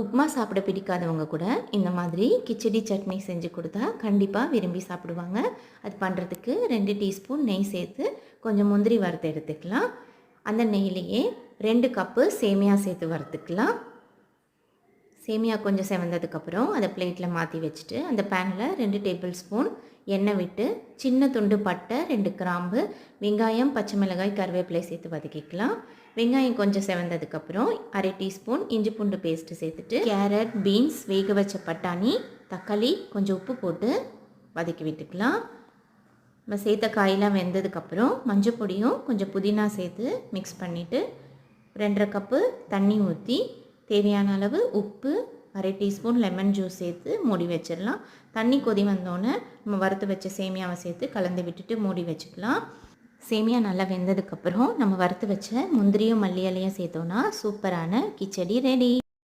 உப்புமா சாப்பிட பிடிக்காதவங்க கூட இந்த மாதிரி கிச்சடி சட்னி செஞ்சு கொடுத்தா கண்டிப்பாக விரும்பி சாப்பிடுவாங்க. அது பண்ணுறதுக்கு ரெண்டு டீஸ்பூன் நெய் சேர்த்து கொஞ்சம் முந்திரி வறுத்து எடுத்துக்கலாம். அந்த நெய்லேயே ரெண்டு கப்பு சேமியா சேர்த்து வறுத்துக்கலாம். சேமியா கொஞ்சம் செவந்ததுக்கப்புறம் அதை பிளேட்டில் மாற்றி வச்சுட்டு அந்த பேனில் ரெண்டு டேபிள் ஸ்பூன் எண்ணெய் விட்டு சின்ன துண்டு பட்டை ரெண்டு கிராம்பு வெங்காயம் பச்சை மிளகாய் கருவேப்பிலை சேர்த்து வதக்கிக்கலாம். வெங்காயம் கொஞ்சம் செவந்ததுக்கப்புறம் அரை டீஸ்பூன் இஞ்சி பூண்டு பேஸ்ட்டு சேர்த்துட்டு கேரட் பீன்ஸ் வேக வச்ச பட்டாணி தக்காளி கொஞ்சம் உப்பு போட்டு வதக்கி விட்டுக்கலாம். நம்ம சேர்த்த காயெல்லாம் வெந்ததுக்கப்புறம் மஞ்சள் பொடியும் கொஞ்சம் புதினா சேர்த்து மிக்ஸ் பண்ணிவிட்டு ரெண்டரை கப்பு தண்ணி ஊற்றி தேவையான அளவு உப்பு அரை டீஸ்பூன் லெமன் ஜூஸ் சேர்த்து மூடி வச்சிடலாம். தண்ணி கொதி வந்தோடனே நம்ம வறுத்து வச்ச சேமியாவை சேர்த்து கலந்து விட்டுட்டு மூடி வச்சுக்கலாம். சேமியா நல்லா வெந்ததுக்கப்புறம் நம்ம வறுத்து வச்ச முந்திரியும் மல்லி இலையும் சேர்த்தோன்னா சூப்பரான கிச்சடி ரெடி.